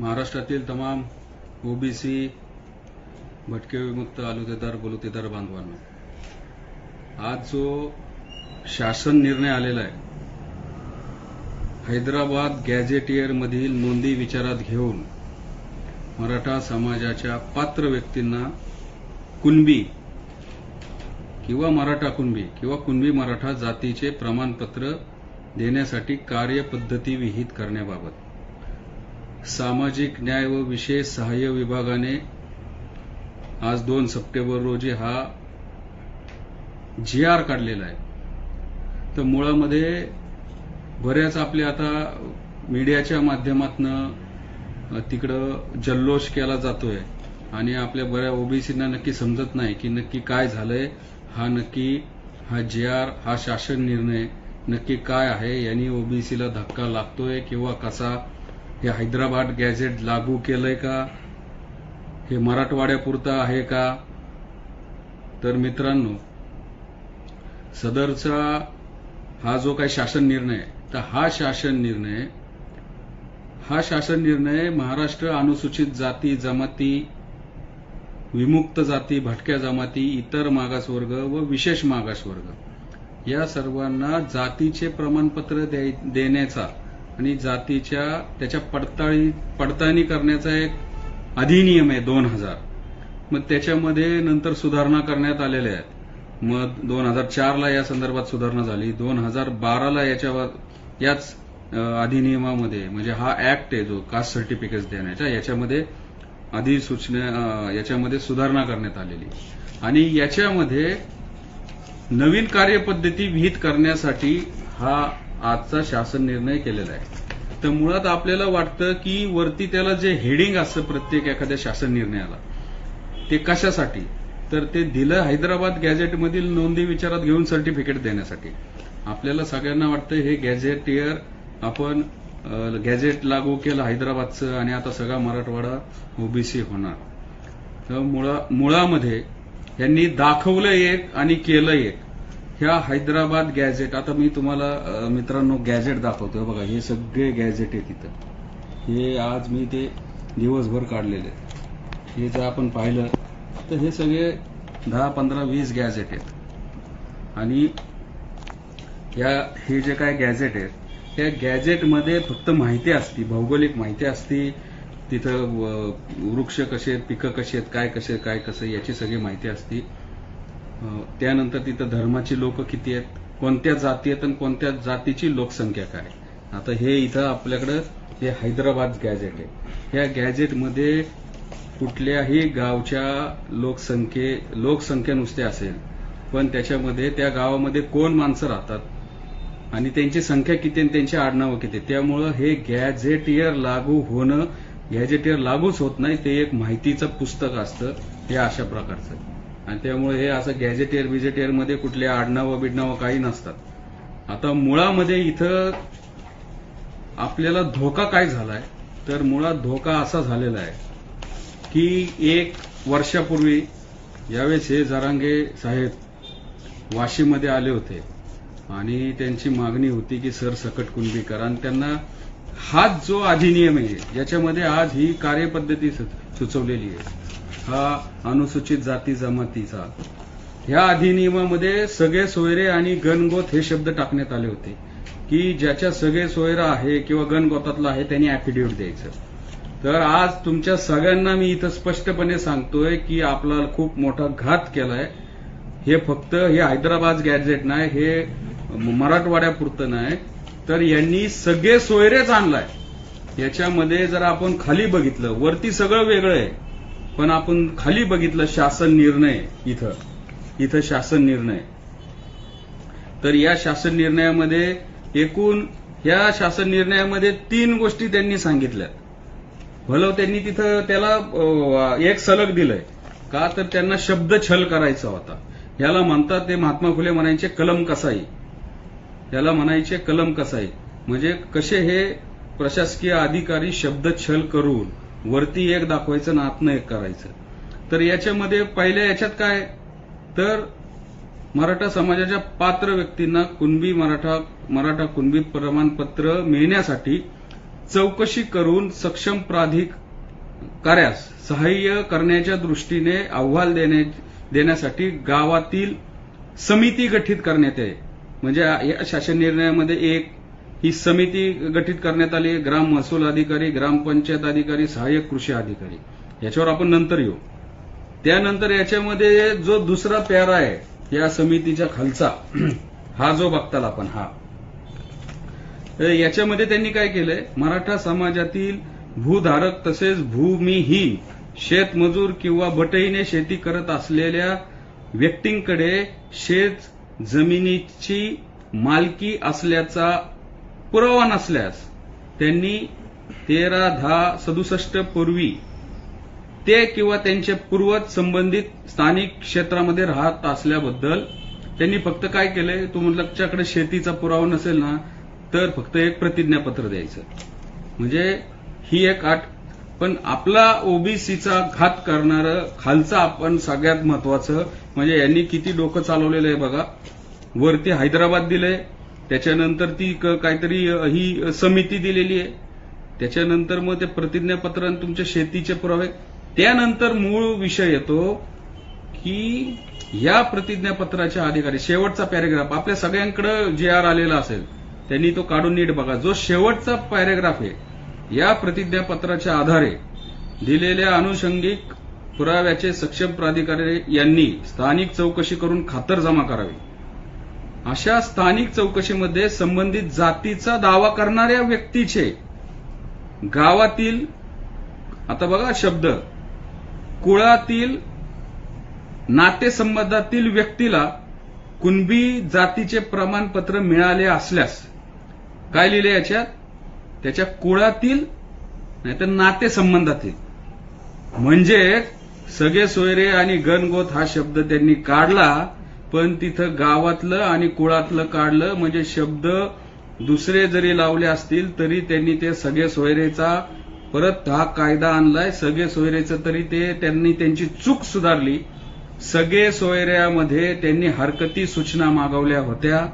महाराष्ट्रातील तमाम ओबीसी भटके विमुक्त आलुतेदार बलुतेदार बांधवांना आज जो शासन निर्णय आलेला आहे हैदराबाद गॅझेटियर मधील नोंदी विचारात घेऊन मराठा समाजाच्या पात्र व्यक्तींना कुणबी किंवा मराठा कुणबी किंवा कुणबी मराठा जातीचे प्रमाणपत्र देण्यासाठी कार्यपद्धती विहित करण्याबाबत सामाजिक न्याय व विशेष सहाय्य विभागाने आज दोन सप्टेंबर रोजी हा जी आर काढलेला आहे. तर मुळामध्ये बऱ्याच आपल्या आता मीडियाच्या माध्यमातनं तिकडं जल्लोष केला जातोय. आणि आपल्या बऱ्या ओबीसीना नक्की समजत नाही की नक्की काय झालंय हा नक्की हा जी आर हा शासन निर्णय नक्की काय आहे यांनी ओबीसीला धक्का लागतोय किंवा कसा हे हैदराबाद गॅझेट लागू केलंय का? हे मराठवाड्यापुरतं आहे का? तर मित्रांनो सदरचा हा जो काही शासन निर्णय तर हा शासन निर्णय हा शासन निर्णय महाराष्ट्र अनुसूचित जाती जमाती विमुक्त जाती भटक्या जमाती इतर मागासवर्ग व विशेष मागासवर्ग या सर्वांना जातीचे प्रमाणपत्र दे देण्याचा आणि जातीच्या त्याच्या पडताळी पडताळणी करण्याचा एक अधिनियम आहे दोन हजार. मग त्याच्यामध्ये नंतर सुधारणा करण्यात आलेल्या आहेत. मग दोन हजार चारला या संदर्भात सुधारणा झाली. दोन हजार बाराला याच्यावर याच अधिनियमामध्ये म्हणजे हा ऍक्ट आहे जो कास्ट सर्टिफिकेट देण्याचा याच्यामध्ये अधिसूचना याच्यामध्ये सुधारणा करण्यात आलेली. आणि याच्यामध्ये नवीन कार्यपद्धती विहित करण्यासाठी हा आजचा शासन निर्णय केलेला आहे. तर मुळात आपल्याला वाटतं की वरती त्याला जे हेडिंग असतं प्रत्येक एखाद्या शासन निर्णयाला ते कशासाठी? तर ते दिलं हैदराबाद गॅझेटमधील नोंदी विचारात घेऊन सर्टिफिकेट देण्यासाठी. आपल्याला सगळ्यांना वाटतं हे गॅझेट इयर आपण गॅझेट लागू केलं हैदराबादचं आणि आता सगळा मराठवाडा ओबीसी होणार. तर मुळा मुळामध्ये यांनी दाखवलं एक आणि केलं एक. ह्या हैदराबाद गॅझेट आता मी तुम्हाला मित्रांनो गॅझेट दाखवतोय बघा हे सगळे गॅझेट आहे तिथं हे आज मी ते दिवसभर काढलेले हे जर आपण पाहिलं तर हे सगळे दहा पंधरा वीस गॅझेट आहेत. आणि या हे जे काय गॅझेट आहेत त्या गॅझेटमध्ये फक्त माहिती असती भौगोलिक माहिती असती तिथं वृक्ष कसे आहेत पिकं कशी आहेत काय कसे काय कसं याची सगळी माहिती असती. त्यानंतर तिथं धर्माची लोक किती आहेत कोणत्या जाती आहेत आणि कोणत्या जातीची लोकसंख्या काय आता हे इथं आपल्याकडं हे हैदराबाद गॅजेट आहे. या गॅजेटमध्ये कुठल्याही गावच्या लोकसंख्ये लोकसंख्या नुसते असेल पण त्याच्यामध्ये त्या गावामध्ये कोण माणसं राहतात आणि त्यांची संख्या किती आणि त्यांची आडनावं किती त्यामुळं हे गॅझेट इयर लागू होणं गॅझेट इयर लागूच होत नाही ते एक माहितीचं पुस्तक असतं हे अशा प्रकारचं आणि त्यामुळे हे असं गॅझेटियर बिजेटियरमध्ये कुठले आडनावं बिडनावं काही नसतात. आता मुळामध्ये इथं आपल्याला धोका काय झालाय? तर मुळात धोका असा झालेला आहे की एक वर्षापूर्वी यावेळेस हे जरांगे साहेब वाशीमध्ये आले होते. आणि त्यांची मागणी होती की सर सकट कुणबी करा. आणि त्यांना हाच जो अधिनियम आहे याच्यामध्ये आज ही कार्यपद्धती सुचवलेली आहे. हा अनुसूचित जाती जमातीचा. ह्या अधिनियमामध्ये सगळे सोयरे आणि गणगोत हे शब्द टाकण्यात आले होते. की ज्याच्या सगळे सोयरा आहे किंवा गणगोतातला आहे त्यांनी अॅफिडेव्हिट द्यायचं. तर आज तुमच्या सगळ्यांना मी इथं स्पष्टपणे सांगतोय की आपला खूप मोठा घात केलाय. हे फक्त हे हैदराबाद गॅझेट नाही हे मराठवाड्यापुरतं नाही. तर यांनी सगळे सोयरेच आणलाय. याच्यामध्ये जर आपण खाली बघितलं वरती सगळं वेगळं आहे. पण आपण खाली बघितलं शासन निर्णय इथं. इथं शासन निर्णय. तर या शासन निर्णयामध्ये एकूण या शासन निर्णयामध्ये तीन गोष्टी त्यांनी सांगितल्या. भलं त्यांनी तिथं त्याला एक सलग दिलंय. का तर त्यांना शब्द छल करायचा होता. याला म्हणतात ते महात्मा फुले म्हणायचे कलम कसाई. याला म्हणायचे कलम कसाई. म्हणजे कसे हे प्रशासकीय अधिकारी शब्द छल करून वरती एक दाखवायचं आणि आतनं एक करायचं. तर याच्यामध्ये पहिल्या याच्यात काय? तर मराठा समाजाच्या पात्र व्यक्तींना कुणबी मराठा मराठा कुणबी प्रमाणपत्र मिळण्यासाठी चौकशी करून सक्षम प्राधिक कार्यास सहाय्य करण्याच्या दृष्टीने अहवाल देण्या- देण्यासाठी गावातील समिती गठीत करण्यात आहे म्हणजे या शासन निर्णयामध्ये एक ही समिती गठीत करण्यात आली. ग्राम महसूल अधिकारी ग्रामपंचायत अधिकारी सहाय्यक कृषी अधिकारी. याच्यावर आपण नंतर येऊ. त्यानंतर याच्यामध्ये जो दुसरा प्यारा आहे या समितीच्या खालचा हा जो बघताल आपण हा. तर याच्यामध्ये त्यांनी काय केलंय? मराठा समाजातील भूधारक तसेच भूमिहीन शेतमजूर किंवा बटईने शेती करत असलेल्या व्यक्तींकडे शेत जमिनीची मालकी असल्याचा पुरावा नसल्यास त्यांनी तेरा दहा सदुसष्ट पूर्वी ते किंवा त्यांचे पूर्वज संबंधित स्थानिक क्षेत्रामध्ये राहत असल्याबद्दल त्यांनी फक्त काय केलंय? तुमच्याकडे शेतीचा पुरावा नसेल ना तर फक्त एक प्रतिज्ञापत्र द्यायचं. म्हणजे ही एक आठ. पण आपला ओबीसीचा घात करणारं खालचं आपण सगळ्यात महत्वाचं म्हणजे यांनी किती डोकं चालवलेलं आहे बघा. वरती हैदराबाद दिलंय त्याच्यानंतर ती काहीतरी ही समिती दिलेली आहे. त्याच्यानंतर मग ते प्रतिज्ञापत्र आणि तुमच्या शेतीचे पुरावे. त्यानंतर मूळ विषय येतो की या प्रतिज्ञापत्राच्या अधिकारी शेवटचा पॅरेग्राफ आपल्या सगळ्यांकडे जे आर आलेला असेल त्यांनी तो काढून नीट बघा. जो शेवटचा पॅरेग्राफ आहे या प्रतिज्ञापत्राच्या आधारे दिलेल्या अनुषंगिक पुराव्याचे सक्षम प्राधिकारी यांनी स्थानिक चौकशी करून खातर जमा करावी. अशा स्थानिक चौकशीमध्ये संबंधित जातीचा दावा करणाऱ्या व्यक्तीचे गावातील आता बघा शब्द कुळातील नातेसंबंधातील व्यक्तीला कुणबी जातीचे प्रमाणपत्र मिळाले असल्यास काय लिहिले याच्यात? त्याच्या कुळातील नाहीतर नातेसंबंधातील. म्हणजे सगळे सोयरे आणि गणगोत हा शब्द त्यांनी काढला पण तिथं गावातलं आणि कुळातलं काढलं म्हणजे शब्द दुसरे जरी लावले असतील तरी त्यांनी ते सगळे सोयरेचा परत हा कायदा आणलाय सगळे सोयरेचं तरी ते त्यांनी त्यांची चूक सुधारली. सगळे सोयऱ्यामध्ये त्यांनी हरकती सूचना मागवल्या होत्या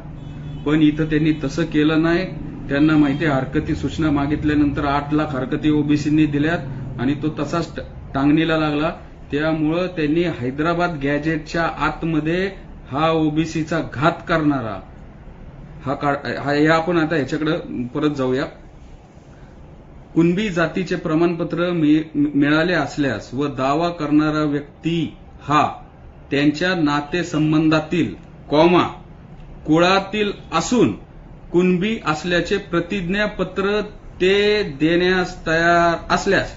पण इथं त्यांनी तसं केलं नाही. त्यांना माहिती आहे, हरकती सूचना मागितल्यानंतर आठ लाख हरकती ओबीसींनी दिल्यात आणि तो तसाच ट- टांगणीला लागला. त्यामुळं त्यांनी हैदराबाद गॅजेटच्या आतमध्ये हा ओबीसीचा घात करणारा हा काळ- हा हे आपण आता याच्याकडे परत जाऊया. कुणबी जातीचे प्रमाणपत्र मिळाले असल्यास व दावा करणारा व्यक्ती हा त्यांच्या नातेसंबंधातील कॉमा कुळातील असून कुणबी असल्याचे प्रतिज्ञापत्र ते देण्यास तयार असल्यास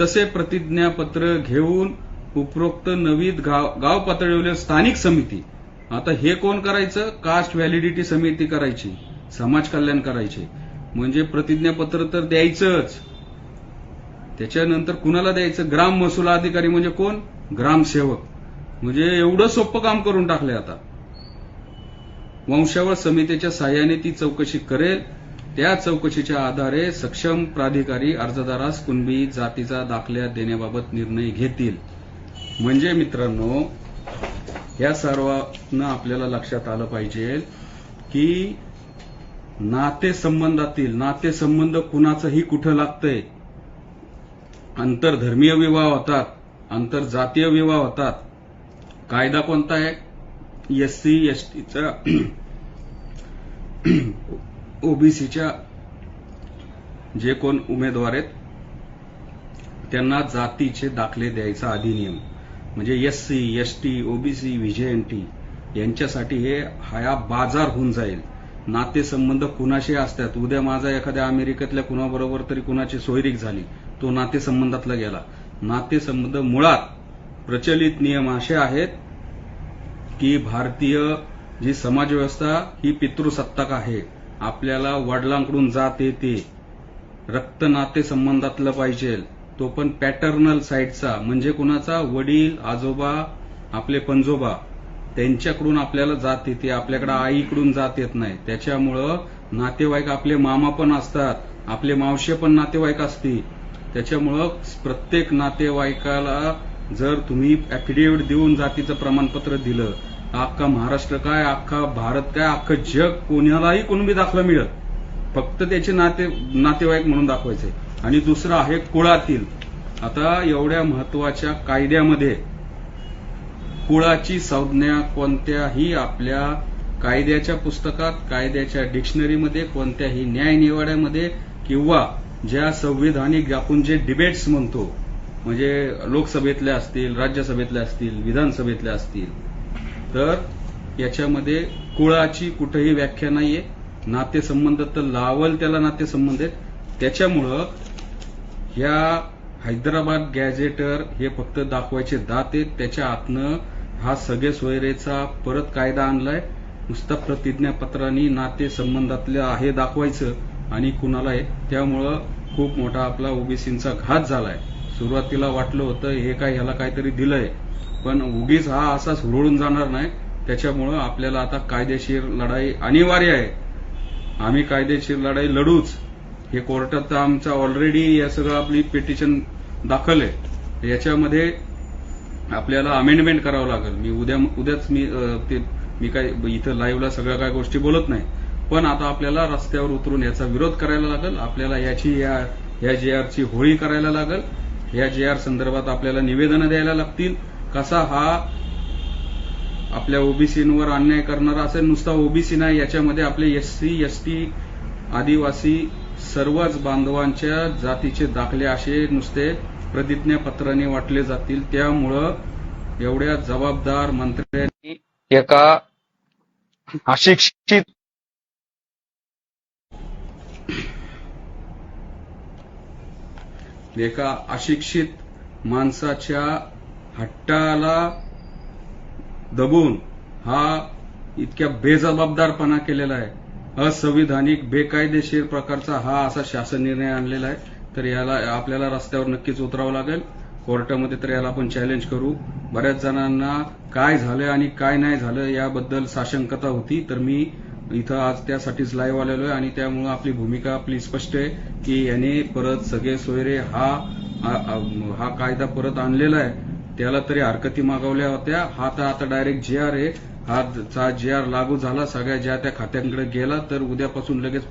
तसे प्रतिज्ञापत्र घेऊन उपरोक्त नवीन गाव गाव पातळीवरील स्थानिक समिती. आता हे कोण करायचं? कास्ट व्हॅलिडिटी समिती करायची. समाज कल्याण करायचे. म्हणजे प्रतिज्ञापत्र तर द्यायचंच. त्याच्यानंतर कुणाला द्यायचं? ग्राम महसूल अधिकारी म्हणजे कोण? ग्रामसेवक. म्हणजे एवढं सोपं काम करून टाकलंय आता. वंशावळ समितीच्या साह्याने ती चौकशी करेल. त्या चौकशीच्या आधारे सक्षम प्राधिकारी अर्जदारास कुणबी जातीचा दाखल्या देण्याबाबत निर्णय घेतील. म्हणजे मित्रांनो या सर्वांना आपल्याला लक्षात आलं पाहिजे की नातेसंबंधातील नातेसंबंध कुणाचंही कुठं लागतंय? आंतरधर्मीय विवाह होतात आंतरजातीय विवाह होतात. कायदा कोणता आहे? एस सी एस ओबीसीच्या जे कोण उमेदवार आहेत त्यांना जातीचे दाखले द्यायचा अधिनियम. म्हणजे S C S T OBC VJNT यांच्यासाठी हे हाया बाजार होऊन जाईल. नातेसंबंध कुणाशी असतात? उद्या माझा एखाद्या अमेरिकेतल्या कुणाबरोबर तरी कुणाची सोयरीक झाली तो नातेसंबंधातला गेला. नातेसंबंध मुळात प्रचलित नियम असे आहेत की भारतीय जी समाजव्यवस्था ही पितृसत्ताक आहे. आपल्याला वडिलांकडून जात येते रक्त नाते संबंधातलं पाहिजे. तो पण पॅटर्नल साईडचा म्हणजे कुणाचा? वडील आजोबा आपले पंजोबा त्यांच्याकडून आपल्याला जात येते. आपल्याकडे आईकडून जात येत नाही. त्याच्यामुळं नातेवाईक आपले मामा पण असतात. आपले मावशे पण नातेवाईक असतील त्याच्यामुळं प्रत्येक नातेवाईकाला जर तुम्ही अफिडेव्हिट देऊन जातीचं प्रमाणपत्र दिलं अख्खा महाराष्ट्र काय अख्खा भारत काय अख्खं जग कोणालाही कुणबी दाखला मिळत. फक्त त्याचे नाते नातेवाईक म्हणून दाखवायचे. आणि दुसरं आहे कुळातील. आता एवढ्या महत्त्वाच्या कायद्यामध्ये कुळाची संज्ञा कोणत्याही आपल्या कायद्याच्या पुस्तकात कायद्याच्या डिक्शनरीमध्ये कोणत्याही न्यायनिवाड्यामध्ये किंवा ज्या संविधानिक आपण जे डिबेट्स म्हणतो म्हणजे लोकसभेतल्या असतील राज्यसभेतल्या असतील विधानसभेतल्या असतील तर याच्यामध्ये कुळाची कुठेही व्याख्या नाहीये. नातेसंबंध तर लावल त्याला नातेसंबंध आहेत. त्याच्यामुळं ह्या हैदराबाद गॅझेटर हे फक्त दाखवायचे दात आहेत. त्याच्या आतनं हा सगळे सोयरेचा परत कायदा आणलाय. नुसता प्रतिज्ञापत्रांनी नातेसंबंधातलं आहे दाखवायचं आणि कुणाला आहे त्यामुळं खूप मोठा आपला ओबीसींचा घात झालाय. सुरुवातीला वाटलं होतं हे काय ह्याला काहीतरी दिलंय पण उगीच हा असाच हुरळून जाणार नाही. त्याच्यामुळं आपल्याला आता कायदेशीर लढाई अनिवार्य आहे. आम्ही कायदेशीर लढाई लढूच. हे कोर्टात आमचा ऑलरेडी या सगळं आपली पिटिशन दाखल आहे. याच्यामध्ये आपल्याला अमेंडमेंट करावं लागेल. मी उद्या उद्याच मी ते मी काय इथं लाईव्हला सगळ्या काय गोष्टी बोलत नाही. पण आता आपल्याला रस्त्यावर उतरून याचा विरोध करायला लागेल. आपल्याला याची या या जे आरची होळी करायला लागेल. या जे आर संदर्भात आपल्याला निवेदनं द्यायला लागतील. कसा हा आपल्या ओबीसींवर अन्याय करणारा असं नुसता ओबीसी नाही याच्यामध्ये आपले एससी एसटी आदिवासी सर्वच बांधवांच्या जातीचे दाखले असे नुसते प्रतिज्ञापत्राने वाटले जातील. त्यामुळं एवढ्या जबाबदार मंत्र्यांनी एका अशिक्षित एका अशिक्षित माणसाच्या हट्टाला दबून हा इतक्या बेजबाबदारपणा केलेला आहे. असंविधानिक बेकायदेशीर प्रकारचा हा असा शासन निर्णय आणलेला आहे. तर याला आपल्याला रस्त्यावर नक्कीच उतरावं लागेल. कोर्टामध्ये तर याला आपण चॅलेंज करू. बऱ्याच जणांना काय झालं आणि काय नाही झालं याबद्दल साशंकता होती. तर मी इथं आज त्यासाठीच लाईव्ह आलेलो आहे आणि त्यामुळं आपली भूमिका आपली स्पष्ट आहे की याने परत सगळे सोयरे हा हा कायदा परत आणलेला आहे. त्याला तरी हरकती मागवल्या होत्या. हा तर आता डायरेक्ट जे आर आहे. हा चा जे आर लागू झाला. सगळ्या ज्या त्या खात्यांकडे गेला तर उद्यापासून लगेच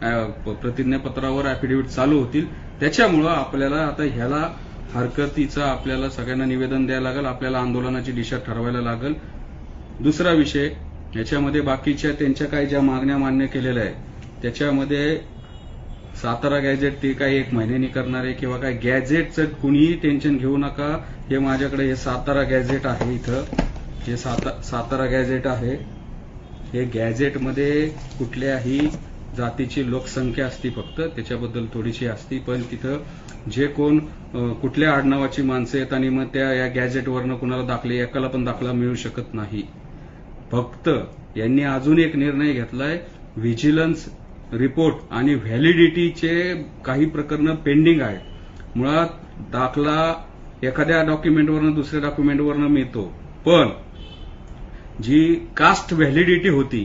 प्रतिज्ञापत्रावर अॅफिडेव्हिट चालू होतील. त्याच्यामुळं आपल्याला आता ह्याला हरकतीचं आपल्याला सगळ्यांना निवेदन द्यायला लागेल. आपल्याला आंदोलनाची दिशा ठरवायला लागेल. दुसरा विषय याच्यामध्ये बाकीच्या त्यांच्या काही ज्या मागण्या मान्य केलेल्या आहेत त्याच्यामध्ये सातारा गॅजेट ते काही एक महिन्यानी करणार आहे किंवा काय गॅजेटचं कुणीही टेन्शन घेऊ नका. हे माझ्याकडे हे सातारा गॅजेट आहे इथं. हे साता सातारा गॅजेट आहे. हे गॅजेटमध्ये कुठल्याही जातीची लोकसंख्या असती फक्त. त्याच्याबद्दल थोडीशी असती. पण तिथं जे कोण कुठल्या आडनावाची माणसं आहेत आणि मग त्या या गॅजेटवरनं कुणाला दाखले एकाला पण दाखला मिळू शकत नाही. फक्त यांनी अजून एक निर्णय घेतलाय. व्हिजिलन्स रिपोर्ट आणि व्हॅलिडिटीचे काही प्रकरणं पेंडिंग आहेत. मुळात दाखला एखाद्या डॉक्युमेंटवरनं दुसऱ्या डॉक्युमेंटवरनं मिळतो. पण जी कास्ट व्हॅलिडिटी होती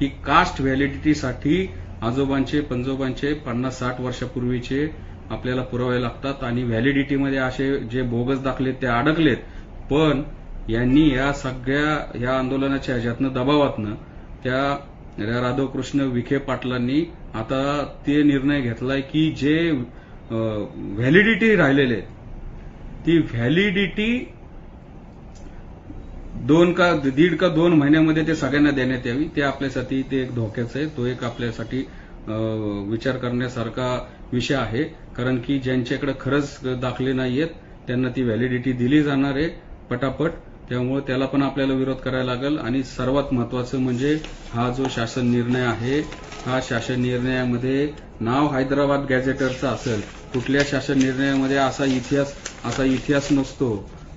ही कास्ट व्हॅलिडिटीसाठी आजोबांचे पंजोबांचे पन्नास साठ वर्षापूर्वीचे आपल्याला पुरावे लागतात आणि व्हॅलिडिटीमध्ये असे जे बोगस दाखले ते अडकलेत. पण यांनी या सगळ्या या आंदोलनाच्या ह्याच्यातनं दबावातनं त्या रा- राधाकृष्ण विखे पाटलांनी आता ते निर्णय घेतलाय की जे व्हॅलिडिटी राहिलेले आहेत, ती व्हॅलिडिटी दोन का दीड का दोन महिन्यामध्ये ते सगळ्यांना देण्यात यावी. ते आपल्यासाठी ते एक धोक्याचं आहे. तो एक आपल्यासाठी विचार करण्यासारखा विषय आहे. कारण की ज्यांच्याकडे खरंच दाखले नाहीयेत त्यांना ती व्हॅलिडिटी दिली जाणार आहे पटापट. त्यामुळे त्याला पण आपल्याला विरोध करायला लागेल. आणि सर्वात महत्वाचं म्हणजे हा जो शासन निर्णय आहे हा शासन निर्णयामध्ये नाव हैदराबाद गॅझेटरचं असेल. कुठल्या शासन निर्णयामध्ये असा इतिहास असा इतिहास नसतो.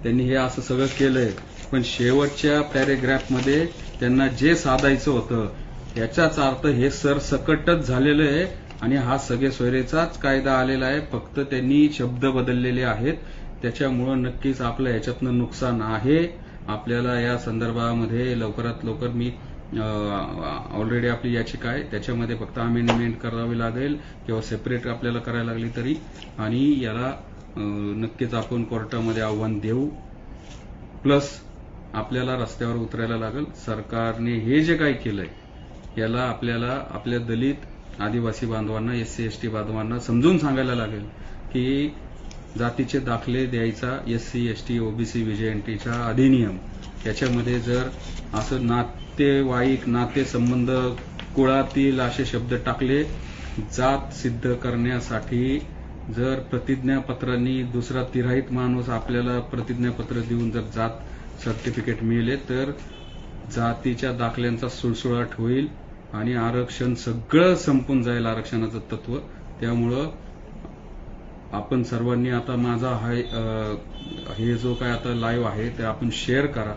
त्यांनी हे असं सगळं केलंय. पण शेवटच्या पॅरेग्राफमध्ये त्यांना जे साधायचं होतं याचाच अर्थ हे सरसकटच झालेलं आहे. आणि हा सगळे सोयरेचाच कायदा आलेला आहे. फक्त त्यांनी शब्द बदललेले आहेत. त्याच्यामुळं नक्कीच आपलं याच्यातनं नुकसान आहे. आपल्याला या संदर्भामध्ये लवकरात लवकर मी ऑलरेडी आपली याचिका आहे. त्याच्यामध्ये फक्त अमेंडमेंट करावी लागेल किंवा सेपरेट आपल्याला करायला लागली तरी. आणि याला नक्कीच आपण कोर्टामध्ये आव्हान देऊ. प्लस आपल्याला रस्त्यावर उतरायला लागेल. सरकारने हे जे काही केलंय याला आपल्याला आपल्या दलित आदिवासी बांधवांना एस सी एस टी बांधवांना समजून सांगायला लागेल की जातीचे दाखले द्यायचा S C S T OBC व्हीजेएनटीचा अधिनियम. याच्यामध्ये जर असं नातेवाईक नातेसंबंध कुळातील असे शब्द टाकले जात सिद्ध करण्यासाठी जर प्रतिज्ञापत्रांनी दुसरा तिराहित माणूस आपल्याला प्रतिज्ञापत्र देऊन जर जात सर्टिफिकेट मिळेल तर जातीच्या दाखल्यांचा सुळसुळाट होईल आणि आरक्षण सगळं संपून जाईल आरक्षणाचं तत्व. त्यामुळं आपण सर्वांनी आता माझा हाय हे जो काय आता लाईव्ह आहे ते आपण शेअर करा.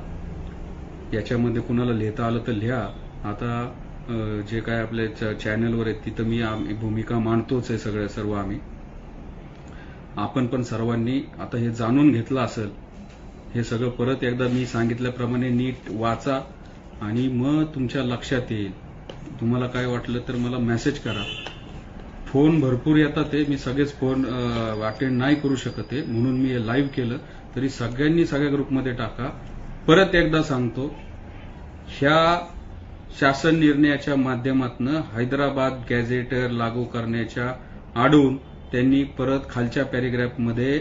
याच्यामध्ये कुणाला लिहिता आलं तर लिहा. आता जे काय आपल्या च- चॅनलवर आहेत तिथं मी आम्ही भूमिका मांडतोच आहे सगळ्या सर्व आम्ही. आपण पण सर्वांनी आता हे जाणून घेतलं असेल हे सगळं परत एकदा मी सांगितल्याप्रमाणे नीट वाचा आणि मग तुमच्या लक्षात येईल. तुम्हाला काय वाटलं तर मला मेसेज करा. फोन भरपूर येतात ते. मी सगळेच फोन अटेंड नाही करू शकत आहे म्हणून मी हे लाईव्ह केलं. तरी सगळ्यांनी सगळ्या ग्रुपमध्ये टाका. परत एकदा सांगतो ह्या शासन निर्णयाच्या माध्यमातून हैदराबाद गॅझेटर लागू करण्याच्या आडून त्यांनी परत खालच्या पॅरेग्राफमध्ये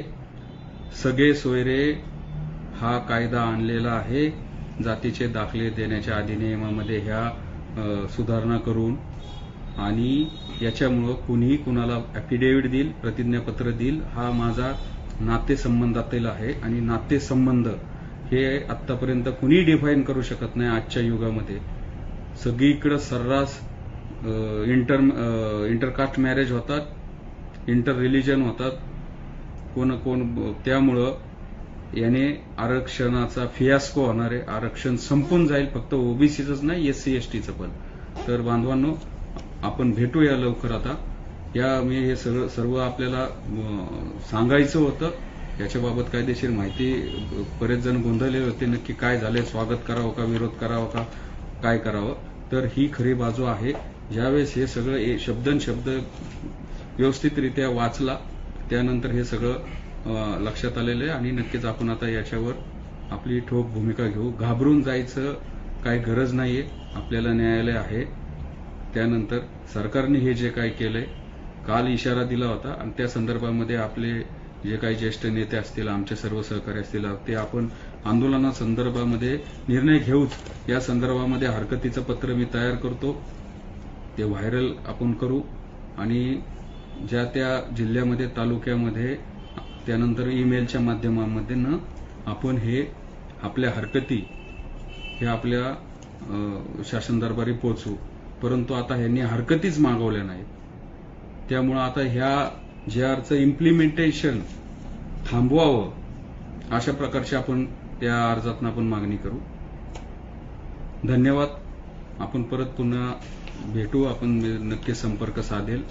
सगळे सोयरे हा कायदा आणलेला आहे. जातीचे दाखले देण्याच्या अधिनियमामध्ये ह्या सुधारणा करून आणि याच्यामुळं कुणीही कुणाला अफिडेव्हिट देईल प्रतिज्ञापत्र देईल हा माझा नातेसंबंधातील आहे. आणि नातेसंबंध हे आतापर्यंत कुणी डिफाईन करू शकत नाही आजच्या युगामध्ये. सगळीकडे सर्रास इंटर इंटरकास्ट मॅरेज होतात इंटर रिलिजन होतात. कोण कोण त्यामुळं याने आरक्षणाचा फियास्को होणार आहे. आरक्षण संपून जाईल फक्त ओबीसीचंच नाही एस सी एस टीचं पण. तर बांधवांनो आपण भेटूया लवकर आता. या मी हे सगळं सर्व आपल्याला सांगायचं होतं. याच्याबाबत कायदेशीर माहिती बरेच जण गोंधळले होते. नक्की काय झाले स्वागत करावं का? विरोध करावा का? काय करावं? तर ही खरी बाजू आहे. ज्यावेळेस हे सगळं ए- शब्दन शब्द व्यवस्थितरित्या वाचला त्यानंतर हे सगळं लक्षात आलेलं आहे. आणि नक्कीच आपण आता याच्यावर आपली ठोक भूमिका घेऊ. घाबरून जायचं काही गरज नाहीये. आपल्याला न्यायालय आहे. त्यानंतर सरकारने हे जे काय केलंय काल इशारा दिला होता आणि त्या संदर्भामध्ये आपले जे काही ज्येष्ठ नेते असतील आमचे सर्व सहकारी असतील ते आपण आंदोलना संदर्भामध्ये निर्णय घेऊच या संदर्भामध्ये हरकतीचं पत्र मी तयार करतो. ते व्हायरल आपण करू आणि ज्या त्या जिल्ह्यामध्ये तालुक्यामध्ये त्यानंतर ईमेलच्या माध्यमामध्ये न आपण हे आपल्या हरकती हे आपल्या शासन दरबारी पोहोचू परंतु आता ह्यांनी हरकतीच मागवल्या नाहीत. त्यामुळं आता ह्या जे आरचं इम्प्लिमेंटेशन थांबवावं अशा प्रकारची आपण त्या अर्जातून आपण मागणी करू. धन्यवाद. आपण परत पुन्हा भेटू. आपण नक्की संपर्क साधेल.